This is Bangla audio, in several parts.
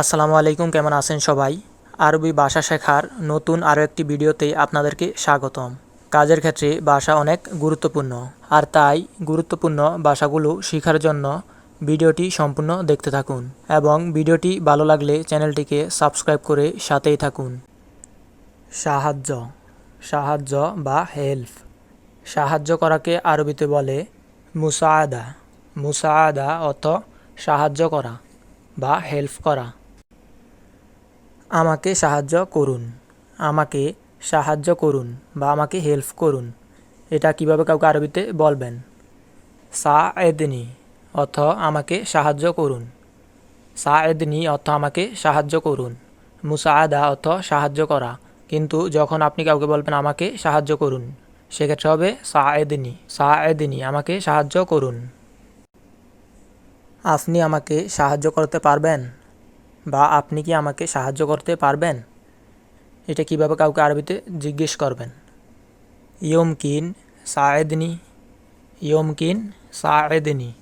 আসসালামু আলাইকুম, কেমন আছেন সবাই? আরবি ভাষা শেখার নতুন আরও একটি ভিডিওতে আপনাদেরকে স্বাগতম। কাজের ক্ষেত্রে ভাষা অনেক গুরুত্বপূর্ণ, আর তাই গুরুত্বপূর্ণ ভাষাগুলো শেখার জন্য ভিডিওটি সম্পূর্ণ দেখতে থাকুন এবং ভিডিওটি ভালো লাগলে চ্যানেলটিকে সাবস্ক্রাইব করে সাথেই থাকুন। সাহায্য সাহায্য বা হেল্প। সাহায্য করাকে আরবিতে বলে মুসাআদা। মুসাআদা অর্থ সাহায্য করা বা হেল্প করা। আমাকে সাহায্য করুন। আমাকে সাহায্য করুন বা আমাকে হেল্প করুন। এটা কীভাবে কাউকে আরবিতে বলবেন? সা এদনি অর্থ আমাকে সাহায্য করুন। সা এদনি অর্থ আমাকে সাহায্য করুন। মুসাআদা অর্থ সাহায্য করা। কিন্তু যখন আপনি কাউকে বলবেন আমাকে সাহায্য করুন, সেক্ষেত্রে হবে সা এদিনী সা এদিনী আমাকে সাহায্য করুন। আপনি আমাকে সাহায্য করতে পারবেন? বা আপনি কি আমাকে সাহায্য করতে পারবেন? এটা কীভাবে কাউকে আরবিতে জিজ্ঞেস করবেন? ইয়মকিন সায়েদনি ইয়মকিন সায়েদনি।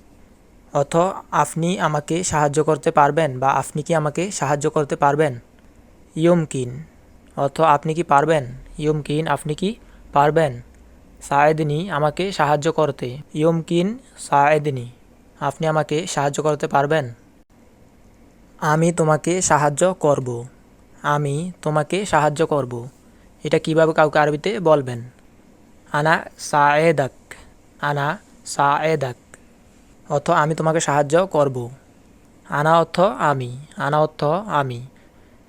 অথ, আপনি আমাকে সাহায্য করতে পারবেন বা আপনি কি আমাকে সাহায্য করতে পারবেন? ইয়মকিন। অথ, আপনি কি পারবেন? ইয়মকিন, আপনি কি পারবেন? সায়েদনি, আমাকে সাহায্য করতে। ইয়মকিন সায়েদনি, আপনি আমাকে সাহায্য করতে পারবেন? আমি তোমাকে সাহায্য করব। আমি তোমাকে সাহায্য করব। এটা কীভাবে কাউকে আরবিতে বলবেন? আনা সায়েদাক। আনা সায়েদাক। অর্থ, আমি তোমাকে সাহায্য করব। আনা অর্থ, আমি। আনা অর্থ, আমি।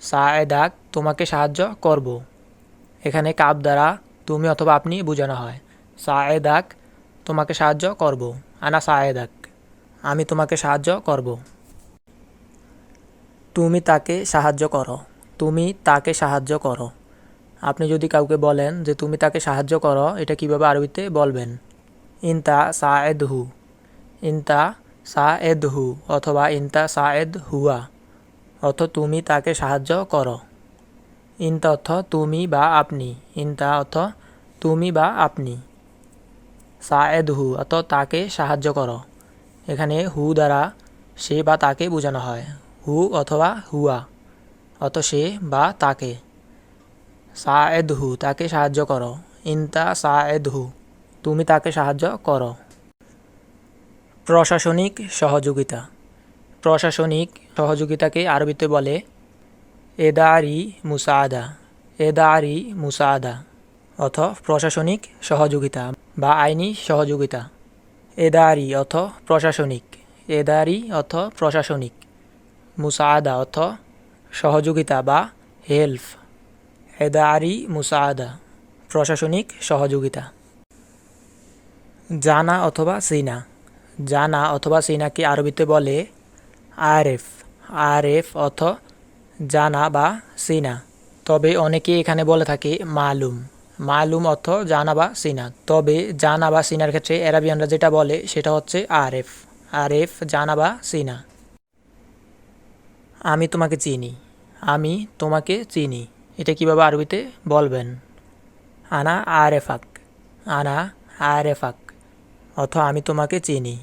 সায়েদাক, তোমাকে সাহায্য করব। এখানে কাপ দ্বারা তুমি অথবা আপনি বোঝানো হয়। সায়েদাক, তোমাকে সাহায্য করব। আনা সায়েদাক। আমি তোমাকে সাহায্য করব। তুমি তাকে সাহায্য করো। তুমি তাকে সাহায্য করো। আপনি যদি কাউকে বলেন যে তুমি তাকে সাহায্য করো, এটা কীভাবে আরবিতে বলবেন? ইনতা সায়েদ হু ইনতা সায়েদ হু অথবা ইনতা সায়েদ হুয়া। অর্থ তুমি তাকে সাহায্য করো। ইনতা অর্থ তুমি বা আপনি। ইনতা অর্থ তুমি বা আপনি। সায়েদ হু অর্থ তাকে সাহায্য করো। এখানে হু দ্বারা সে বা তাকে বোঝানো হয়। হু অথবা হুয়া অত সে বা তাকে। সায়েদ হু তাকে সাহায্য করো। ইনতা সায়েদ হু তুমি তাকে সাহায্য করো। প্রশাসনিক সহযোগিতা। প্রশাসনিক সহযোগিতাকে আরবিতে বলে এদারি মুসাদা এদারি মুসাদা, অথ প্রশাসনিক সহযোগিতা বা আইনি সহযোগিতা। এদারি অথ প্রশাসনিক, এদারি অথ প্রশাসনিক। মুসাদা অথ সহযোগিতা বা হেল্প। এদারি মুসাদা প্রশাসনিক সহযোগিতা। জানা অথবা সিনা। জানা অথবা সিনাকে আরবিতে বলে আরএফ আরএফ অথ জানা বা সিনা। তবে অনেকে এখানে বলে থাকে মালুম। মালুম অর্থ জানা বা সিনা। তবে জানা বা সিনার ক্ষেত্রে অ্যারাবিয়ানরা যেটা বলে সেটা হচ্ছে আরএফ আরএফ জানা বা সিনা। আমি তোমাকে চিনি। আমি তোমাকে চিনি। এটা কীভাবে আরবিতে বলবেন? আনা আরেফাক। আনা আরেফাক। অথ আমি তোমাকে চিনি।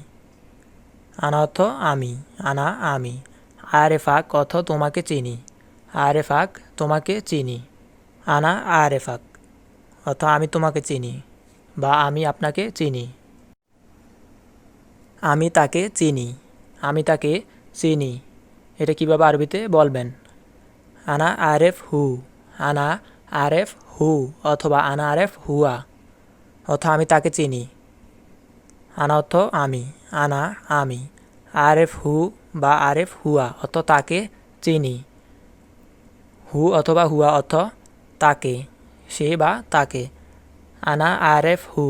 আনা অর্থ আমি। আনা আমি। আরেফাক অথ তোমাকে চিনি। আরেফাক তোমাকে চিনি। আনা আরেফাক। অথ আমি তোমাকে চিনি বা আমি আপনাকে চিনি। আমি তাকে চিনি। আমি তাকে চিনি। এটা কীভাবে আরবিতে বলবেন? আনা আরেফ হু, আনা আরেফ হু অথবা আনা আরেফ হুয়া অথ আমি তাকে চিনি। আনা অর্থ আমি, আনা আমি, আরেফ হু বা আরেফ হুয়া অর্থ তাকে চিনি। হু অথবা হুয়া অর্থ তাকে, সে বা তাকে। আনা আরেফ হু,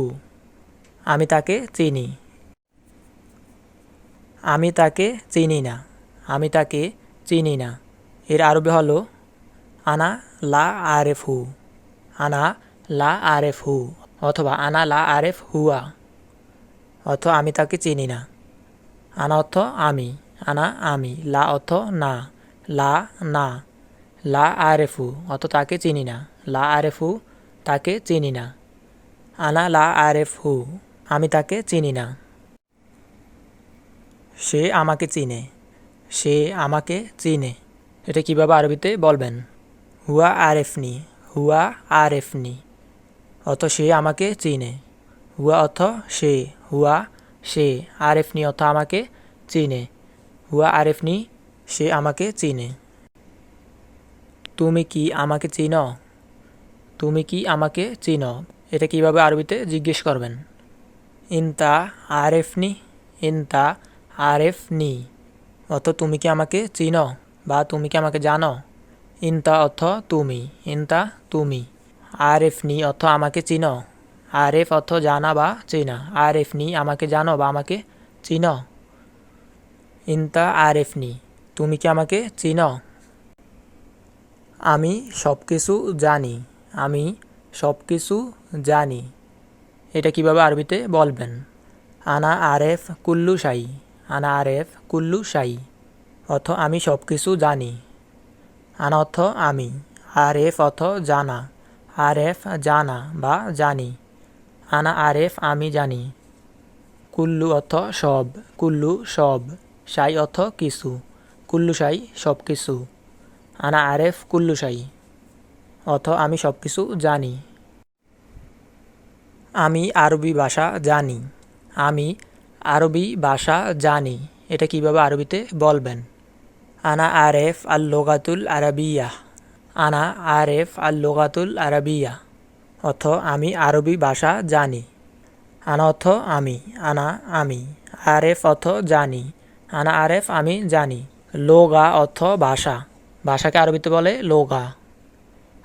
আমি তাকে চিনি। আমি তাকে চিনি না। আমি তাকে চিনি না। এর আরবি হলো, আনা লা আরেফ হু। আনা লা আরেফ হু, অথবা আনা লা আরেফ হুয়া। অর্থ আমি তাকে চিনি না। আনা অর্থ আমি, আনা আমি, লা অর্থ না, লা না, লা আরেফু অত তাকে চিনি না। লা আরেফু তাকে চিনি না। আনা লা আরেফ হু, আমি তাকে চিনি না। সে আমাকে চিনে। সে আমাকে চিনে। এটা কীভাবে আরবিতে বলবেন? হুয়া আরেফনি হুয়া আরেফনি। অর্থ সে আমাকে চিনে। হুয়া অর্থ সে, হুয়া সে, আরেফনি অর্থ আমাকে চিনে। হুয়া আরেফনি, সে আমাকে চিনে। তুমি কি আমাকে চিনো? তুমি কি আমাকে চিনো? এটা কীভাবে আরবিতে জিজ্ঞেস করবেন? ইনতা আরেফনি ইনতা আরেফনি। অর্থ তুমি কি আমাকে চিনো বা তুমি কি আমাকে জানো? ইনতা অর্থ তুমি, ইনতা তুমি। আরেফনি অর্থ আমাকে চিনো। আরেফ অর্থ জানা বা চেনা। আরেফনি আমাকে জানো বা আমাকে চিনো। ইনতা আরেফনি তুমি কি আমাকে চিনো? আমি সব কিছু জানি, আমি সব কিছু জানি। এটা কীভাবে আরবিতে বলবেন? আনা আরেফ কুল্লু সাই আনা আরেফ কুল্লু সাই অথ আমি সব কিছু জানি। আনা অর্থ আমি। আরেফ অথ জানা। আরেফ জানা বা জানি। আনা আরেফ আমি জানি। কুল্লু অথ সব। কুল্লু সব। সাই অথ কিছু। কুল্লু সাই সব কিছু আনা আরেফ কুল্লু সাই অথ আমি সব কিছু জানি। আমি আরবি ভাষা জানি। আমি আরবি ভাষা জানি। এটা কীভাবে আরবিতে বলবেন? আনা আরেফ আল লোগাতুল আরবিয়া। আনা আরেফ আল লোগাতুল আরবিয়া। অর্থ, আমি আরবি ভাষা জানি। আনা অর্থ, আমি। আনা, আমি। আরেফ অর্থ, জানি। আনা আরেফ, আমি জানি। লোগা অর্থ, ভাষা। ভাষাকে আরবিতে বলে লোগা।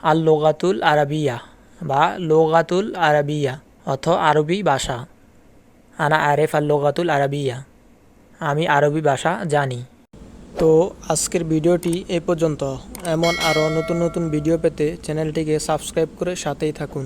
আল লোগাতুল আরবিয়া বা লোগাতুল আরবিয়া। অর্থ, আরবি ভাষা। আনা আরেফ আল লোগাতুল আরবিয়া। আমি আরবি ভাষা জানি। তো আজকের ভিডিওটি এ পর্যন্ত। এমন আরও নতুন নতুন ভিডিও পেতে চ্যানেলটিকে সাবস্ক্রাইব করে সাথেই থাকুন।